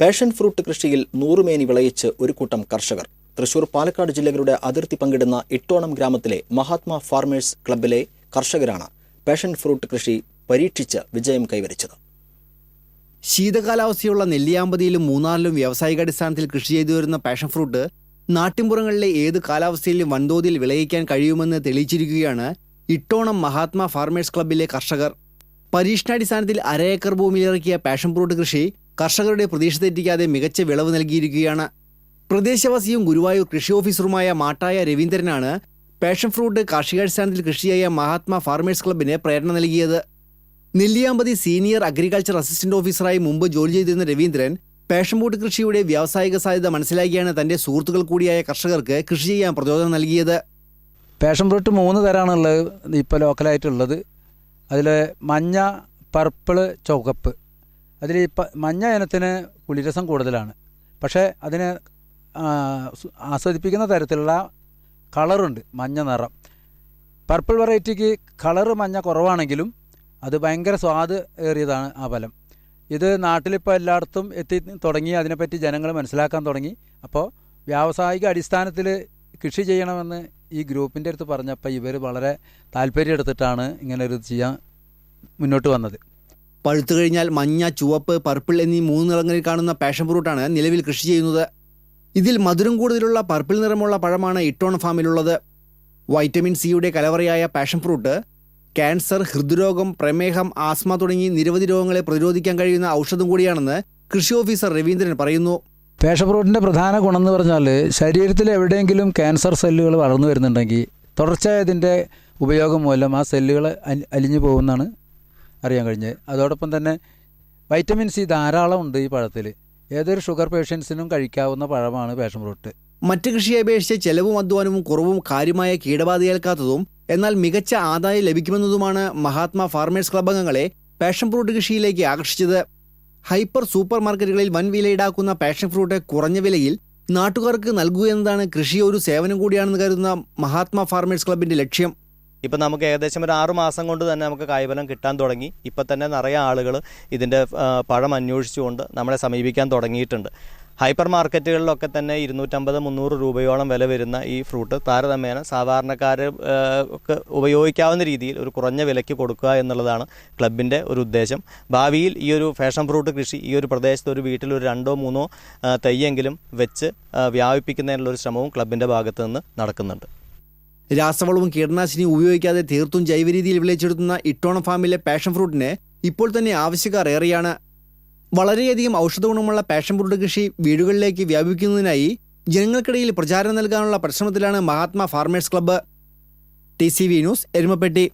Passion fruit കൃഷിയിൽ നൂറുമേനി വിളയിച്ച് ഒരു കൂട്ടം കർഷകർ. തൃശൂർ പാലക്കാട് ജില്ലകളുടെ അതിർത്തി പങ്കിടുന്ന ഇട്ടോണം ഗ്രാമത്തിലെ മഹാത്മാ ഫാർമേഴ്സ് ക്ലബിലെ കർഷകരാണ് പാഷൻ ഫ്രൂട്ട് കൃഷി പരീക്ഷിച്ച് വിജയം കൈവരിച്ചത്. ശീതകാലാവസ്ഥയുള്ള നെല്ലിയാമ്പതിയിലും മൂന്നാറിലും വ്യാവസായികാടിസ്ഥാനത്തിൽ കൃഷി ചെയ്തു വരുന്ന പാഷൻ ഫ്രൂട്ട് നാട്ടിൻപുറങ്ങളിലെ ഏത് കാലാവസ്ഥയിലും വൻതോതിൽ വിളയിക്കാൻ കഴിയുമെന്ന് തെളിയിച്ചിരിക്കുകയാണ് ഇട്ടോണം മഹാത്മാ ഫാർമേഴ്സ് ക്ലബ്ബിലെ കർഷകർ. പരീക്ഷണാടിസ്ഥാനത്തിൽ അര ഏക്കർ ഭൂമിയിലിറക്കിയ പാഷൻ ഫ്രൂട്ട് കൃഷി കർഷകരുടെ പ്രതീക്ഷ തെറ്റിക്കാതെ മികച്ച വിളവ് നൽകിയിരിക്കുകയാണ്. പ്രദേശവാസിയും ഗുരുവായൂർ കൃഷി ഓഫീസറുമായ മാട്ടായ രവീന്ദ്രനാണ് പാഷൻ ഫ്രൂട്ട് കാർഷികാടിസ്ഥാനത്തിൽ കൃഷിയായ മഹാത്മാ ഫാർമേഴ്സ് ക്ലബിന് പ്രേരണ നൽകിയത്. നെല്ലിയാമ്പതി സീനിയർ അഗ്രികൾച്ചർ അസിസ്റ്റന്റ് ഓഫീസറായി മുമ്പ് ജോലി ചെയ്തിരുന്ന രവീന്ദ്രൻ പാഷൻ ഫ്രൂട്ട് കൃഷിയുടെ വ്യാവസായിക സാധ്യത മനസ്സിലാക്കിയാണ് തന്റെ സുഹൃത്തുക്കൾ കൂടിയായ കർഷകർക്ക് കൃഷി ചെയ്യാൻ പ്രചോദനം നൽകിയത്. പാഷൻ ഫ്രൂട്ട് മൂന്ന് തരമാണുള്ളത് ഇപ്പോൾ ലോക്കലായിട്ടുള്ളത് അതിൽ മഞ്ഞ പർപ്പിൾ ചുവപ്പ്. അതിൽ മഞ്ഞ ഇനത്തിന് പുളിരസം കൂടുതലാണ്. പക്ഷേ അതിന് ആസ്വദിപ്പിക്കുന്ന തരത്തിലുള്ള കളറുണ്ട് മഞ്ഞ നിറം. പർപ്പിൾ വെറൈറ്റിക്ക് കളറ് മഞ്ഞ കുറവാണെങ്കിലും അത് ഭയങ്കര സ്വാദ് ഏറിയതാണ് ആ ഫലം. ഇത് നാട്ടിലിപ്പോൾ എല്ലായിടത്തും എത്തി തുടങ്ങി അതിനെപ്പറ്റി ജനങ്ങൾ മനസ്സിലാക്കാൻ തുടങ്ങി. അപ്പോൾ വ്യാവസായിക അടിസ്ഥാനത്തിൽ കൃഷി ചെയ്യണമെന്ന് ഈ ഗ്രൂപ്പിന്റെ അടുത്ത് പറഞ്ഞപ്പോൾ ഇവർ വളരെ താല്പര്യം എടുത്തിട്ടാണ് ഇങ്ങനെ ഒരു ചെയ്യാൻ മുന്നോട്ട് വന്നത്. പഴുത്തു കഴിഞ്ഞാൽ മഞ്ഞ ചുവപ്പ് പർപ്പിൾ എന്നീ മൂന്ന് നിറങ്ങളിൽ കാണുന്ന പാഷൻ ഫ്രൂട്ടാണ് നിലവിൽ കൃഷി ചെയ്യുന്നത്. ഇതിൽ മധുരം കൂടുതലുള്ള പർപ്പിൾ നിറമുള്ള പഴമാണ് ഇട്ടോൺ ഫാമിലുള്ളത്. വൈറ്റമിൻ സിയുടെ കലവറയായ പാഷൻ ഫ്രൂട്ട് ക്യാൻസർ ഹൃദ്രോഗം പ്രമേഹം ആസ്മ തുടങ്ങി നിരവധി രോഗങ്ങളെ പ്രതിരോധിക്കാൻ കഴിയുന്ന ഔഷധം കൂടിയാണെന്ന് കൃഷി ഓഫീസർ രവീന്ദ്രൻ പറയുന്നു. പാഷൻ ഫ്രൂട്ടിന്റെ പ്രധാന ഗുണം എന്ന് പറഞ്ഞാൽ ശരീരത്തിൽ എവിടെയെങ്കിലും ക്യാൻസർ സെല്ലുകൾ വളർന്നു വരുന്നുണ്ടെങ്കിൽ തുടർച്ചയായ ഇതിന്റെ ഉപയോഗം മൂലം ആ സെല്ലുകൾ അലിഞ്ഞു പോകുമെന്നാണ് അറിയാൻ കഴിഞ്ഞത് അതോടൊപ്പം തന്നെ വൈറ്റമിൻ സി ധാരാളം ഉണ്ട് ഈ പഴത്തിൽ. ഏതൊരു ഷുഗർ പേഷ്യൻസിനും കഴിക്കാവുന്ന പഴമാണ് പാഷൻ ഫ്രൂട്ട്. മറ്റ് കൃഷിയെ അപേക്ഷിച്ച് ചെലവും അധ്വാനവും കുറവും കാര്യമായ കീടബാധയേൽക്കാത്തതും എന്നാൽ മികച്ച ആദായം ലഭിക്കുമെന്നതുമാണ് മഹാത്മാ ഫാർമേഴ്സ് ക്ലബ് അംഗങ്ങളെ പാഷൻ ഫ്രൂട്ട് കൃഷിയിലേക്ക് ആകർഷിച്ചത്. ഹൈപ്പർ സൂപ്പർ മാർക്കറ്റുകളിൽ വൻ വില ഈടാക്കുന്ന പാഷൻ ഫ്രൂട്ട് കുറഞ്ഞ വിലയിൽ നാട്ടുകാർക്ക് നൽകുക എന്നതാണ് കൃഷി ഒരു സേവനം കൂടിയാണെന്ന് കരുതുന്ന മഹാത്മാ ഫാർമേഴ്സ് ക്ലബിന്റെ ലക്ഷ്യം. ഇപ്പം നമുക്ക് ഏകദേശം ഒരു ആറു മാസം കൊണ്ട് തന്നെ നമുക്ക് കായ്ഫലം കിട്ടാൻ തുടങ്ങി. ഇപ്പം തന്നെ നിറയെ ആളുകൾ ഇതിന്റെ പഴം അന്വേഷിച്ചുകൊണ്ട് നമ്മളെ സമീപിക്കാൻ തുടങ്ങിയിട്ടുണ്ട്. ഹൈപ്പർ മാർക്കറ്റുകളിലൊക്കെ തന്നെ ഇരുന്നൂറ്റമ്പത് മുന്നൂറ് രൂപയോളം വില വരുന്ന ഈ ഫ്രൂട്ട് താരതമ്യേന സാധാരണക്കാർ ഒക്കെ ഉപയോഗിക്കാവുന്ന രീതിയിൽ ഒരു കുറഞ്ഞ വിലയ്ക്ക് കൊടുക്കുക എന്നുള്ളതാണ് ക്ലബിന്റെ ഒരു ഉദ്ദേശം. ഭാവിയിൽ ഈ ഒരു ഫാഷൻ ഫ്രൂട്ട് കൃഷി ഈ ഒരു പ്രദേശത്ത് ഒരു വീട്ടിൽ ഒരു രണ്ടോ മൂന്നോ തയ്യെങ്കിലും വെച്ച് വ്യാപിപ്പിക്കുന്നതിനുള്ളൊരു ശ്രമവും ക്ലബിന്റെ ഭാഗത്തു നിന്ന് നടക്കുന്നുണ്ട്. രാസവളവും കീടനാശിനിയും ഉപയോഗിക്കാതെ തീർത്തും ജൈവരീതിയിൽ വിളയിച്ചെടുക്കുന്ന ഇട്ടോണം ഫാമിലെ പാഷൻ ഫ്രൂട്ടിന് ഇപ്പോൾ തന്നെ ആവശ്യക്കാർ ഏറെയാണ്. വളരെയധികം ഔഷധഗുണമുള്ള പാഷൻ ഫ്രൂട്ട് കൃഷി വീടുകളിലേക്ക് വ്യാപിക്കുന്നതിനായി ജനങ്ങൾക്കിടയിൽ പ്രചാരം നൽകാനുള്ള പരിശ്രമത്തിലാണ് Mahatma Farmers Club. T C V News Erumappetty.